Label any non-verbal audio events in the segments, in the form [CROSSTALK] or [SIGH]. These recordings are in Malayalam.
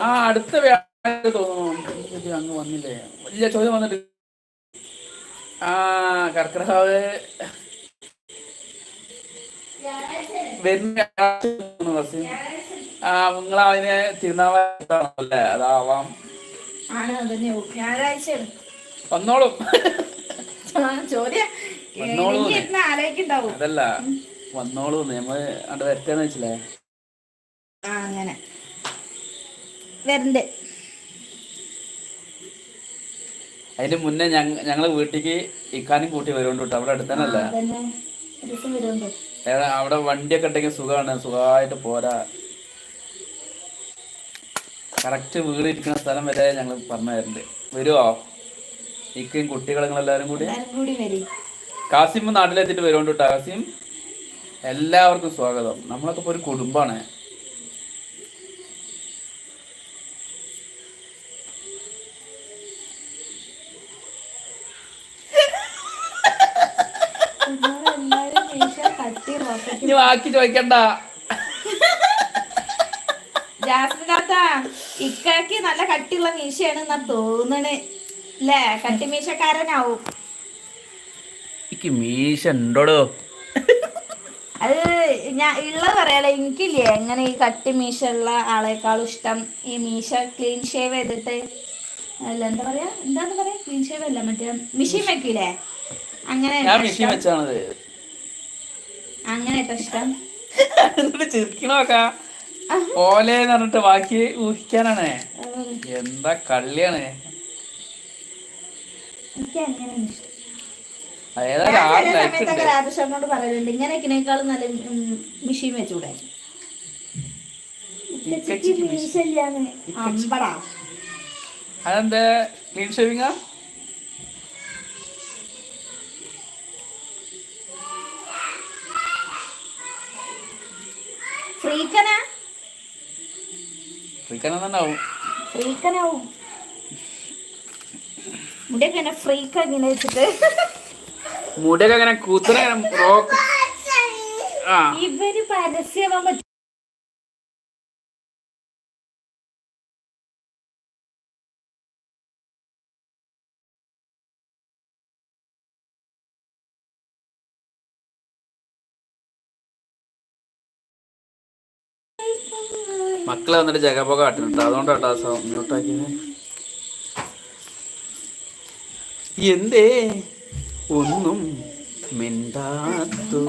ആ അടുത്ത വ്യാഴാഴ്ച തോന്നുന്നു. അങ്ങ് വന്നില്ലേ? വലിയ ചോദ്യം വന്നിട്ട് ആ കർക്കിടകാവ് വരുന്ന ആ നിങ്ങൾ അതിനെ തിരുനാവാല്ലേ അതാവാം. വന്നോളും. വന്നോളൂ. അതല്ല വന്നോളൂ നമ്മൾ അവിടെ വരട്ടെന്ന് വെച്ചില്ലേ? അങ്ങനെ. വരണ്ട്. അതിന് മുന്നേ ഞങ്ങ ഞങ്ങളെ വീട്ടിക്ക് ഇക്കാനും കൂട്ടി വരുന്നുണ്ട് കേട്ടോ. അവിടെ അടുത്തന്നല്ലേ അവിടെ വണ്ടിയൊക്കെ ഉണ്ടെങ്കിൽ സുഖമാണ് സുഖമായിട്ട് പോരാ. കറക്റ്റ് വീട് ഇരിക്കുന്ന സ്ഥലം വരെ ഞങ്ങൾ പറഞ്ഞു തരുന്നുണ്ട് വരുമോ ഇക്കയും കുട്ടികളും കൂടി? എല്ലാരും കൂടി വരി. കാസിം നാട്ടിലെത്തിയിട്ട് വരുന്നുണ്ട് കേട്ടോ കാസിം. എല്ലാവർക്കും സ്വാഗതം. നമ്മളൊക്കെ ഇപ്പോൾ ഒരു കുടുംബമാണ് എല്ലാരും മീശ കട്ടി റോക്കറ്റ് ഇനി ബാക്കി ചോദിക്കണ്ട. ജാസ്മിനാത്ത ഇക്കാക്ക് നല്ല കട്ടിയുള്ള മീശയാണ് എന്നാ തോന്നണ്. അല്ലേ കട്ടി മീശക്കാരനാവും. എനിക്ക് മീശ ഉണ്ടോടോ? അത് ഞാൻ ഉള്ളത് പറയാലോ എനിക്കില്ലേ എങ്ങനെ ഈ കട്ടി മീശ ഉള്ള ആളെക്കാളും ഇഷ്ടം ഈ മീശ ക്ലീൻ ഷേവ് ചെയ്തിട്ട്? അല്ല എന്താ പറയാ? എന്താന്ന് പറയാ? ക്ലീൻ ഷേവ് അല്ല മറ്റേ മിഷീൻ വെക്കില്ലേ? അങ്ങനെ അങ്ങനെ ഇഷ്ടം. എന്നിട്ട് ചിരിക്കണോക്കാ പറഞ്ഞിട്ട് ബാക്കി ഊഹിക്കാനാണ്. എന്താ കള്ളിയാണ്? സമയത്തൊക്കെ രാധേശ്വരനോട് ഇങ്ങനെയൊക്കെനേക്കാളും നല്ല മിഷീൻ വെച്ചൂടെ? അതെന്താ? ക്ലീൻ ഷേവിങ്ങാ? ഫ്രീക്കനാ? ഫ്രീക്കനാവും. മുടിയൊക്കെ എന്നെ ഫ്രീക്ക് ഇങ്ങനെ വെച്ചിട്ട്. മുടിയൊക്കെ അങ്ങനെ കൂത്തനെ റോക്ക് ഇവർ പരസ്യമാൻ മക്കളെ വന്നിട്ട് ജഗപോക കാട്ടുന്നുണ്ട് അതുകൊണ്ടാട്ടാ മ്യൂട്ടാക്കിയത് എന്തേ? ഒന്നും മിണ്ടാത്തു.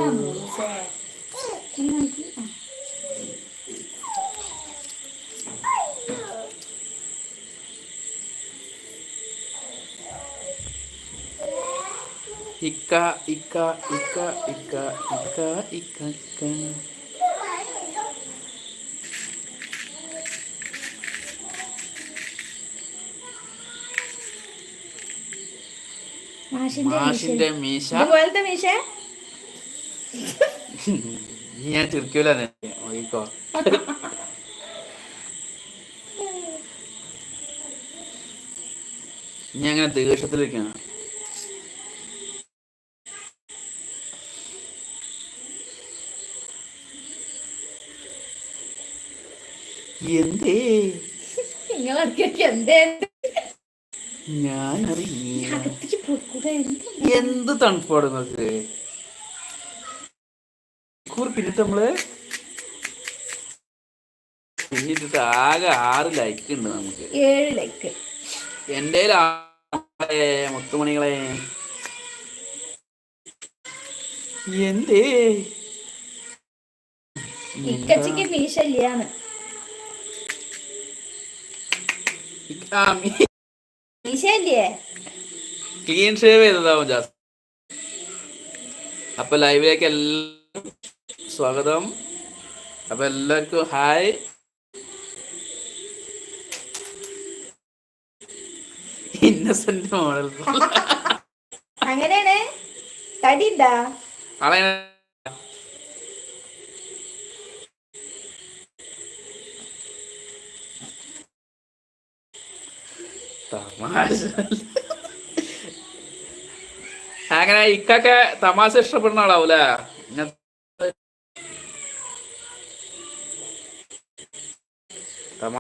ഇക്ക ഇക്ക ഇക്ക ഇക്ക ഇക്ക ഇക്ക ഇക്ക. മാഷിന്റെ മാഷിന്റെ മീശ. ഇതുപോലത്തെ മീശ? നീ [LAUGHS] ഞാൻ ചിരിക്കൂല നോക്കിക്കോ ഇനി അങ്ങനെ ദേഷ്യത്തിലിരിക്കണം. എന്തേ? നിങ്ങളൊക്കെ എന്തേ ഞാൻ അറിയില്ല എന്ത് തണുപ്പാണ് നിങ്ങൾക്ക് പിന്നെ നമ്മൾ പിന്നിട്ടിട്ട് ആകെ ആറ് ലൈക്ക് ഉണ്ട് നമുക്ക്. ഏഴ് ലൈക്ക് എന്റെ മുത്തുമണികളെ എന്തേ? ഇക്കച്ചിക്ക് മീശ ഇല്ലേ ക്ലീൻ ഷേവ് ചെയ്തതാവും ജാസ്. അപ്പൊ ലൈവിലേക്ക് എല്ലാവരും സ്വാഗതം. അപ്പൊ എല്ലാവർക്കും ഹായ്. ഇന്നസെന്റ് മോഡൽ അങ്ങനെയാണ്. തടി ഉണ്ടാ? തമാശ. അങ്ങനെ ഇക്കൊക്കെ തമാശ ഇഷ്ടപ്പെടുന്ന ആളാവൂലേ